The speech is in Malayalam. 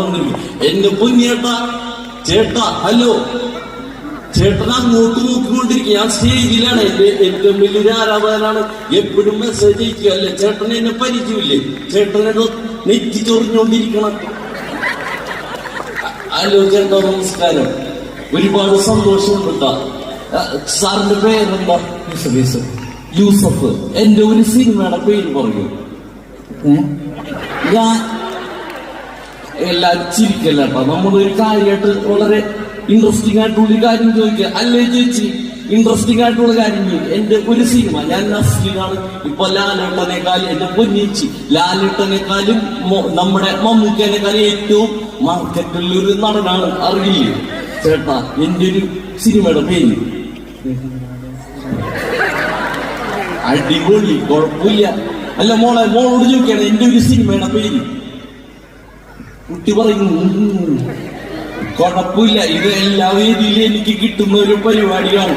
എന്റെ പൊന്നിയേട്ട ചേട്ടാ ഹലോ. ചേട്ടനാ നോക്കി നോക്കിക്കൊണ്ടിരിക്കുക ഞാൻ സ്റ്റേജിലാണ്. എന്റെ ഏറ്റവും വലിയൊരു ആരാധകനാണ്. എപ്പോഴും മെസ്സേജ് അയക്കുക അല്ലെ? ചേട്ടൻ എന്നെ പരിചയമില്ലേ? ചേട്ടനത് നെറ്റി ചൊറിഞ്ഞുകൊണ്ടിരിക്കണം. ഹലോ ചേട്ടാ നമസ്കാരം. ഒരുപാട് സന്തോഷമുണ്ട്. സാറിന്റെ പേരെന്താ? യൂസഫ്. യൂസഫ്. യൂസഫ് എന്റെ ഒരു സിനിമയുടെ പേര് പറയൂ. ഞാൻ എല്ലാരും ചിരിക്കല്ല കേട്ടോ? നമ്മളൊരു കാര്യമായിട്ട് വളരെ ഇൻട്രസ്റ്റിംഗ് ആയിട്ടുള്ള ഒരു കാര്യം ചോദിക്കുക. അല്ലേ ചേച്ചി? ഇൻട്രസ്റ്റിംഗ് ആയിട്ടുള്ള കാര്യം ചോദിക്കുക. എന്റെ ഒരു സിനിമ ഞാൻ നസ്ലിനാണ് ഇപ്പൊ ലാലേട്ടനേക്കാൾ എന്റെ പൊന്നിച്ചി. ലാലേട്ടനേക്കാളും നമ്മുടെ മമ്മൂക്കേനേക്കാളും ഏറ്റവും മാർക്കറ്റിൽ ഒരു നടനാണ്. അറിയില്ലേ? ചേട്ടാ എന്റെ ഒരു സിനിമയുടെ പേര്? അടിപൊളി കുഴപ്പമില്ല. അല്ല മോളെ മോളോട് ചോദിക്കാണ് എന്റെ ഒരു സിനിമയുടെ പേര്? കുട്ടി പറയുന്നു "ഉം, കുഴപ്പമില്ല ഇത് എല്ലാ വേദിയിലും എനിക്ക് കിട്ടുന്ന ഒരു പരിപാടിയാണ്.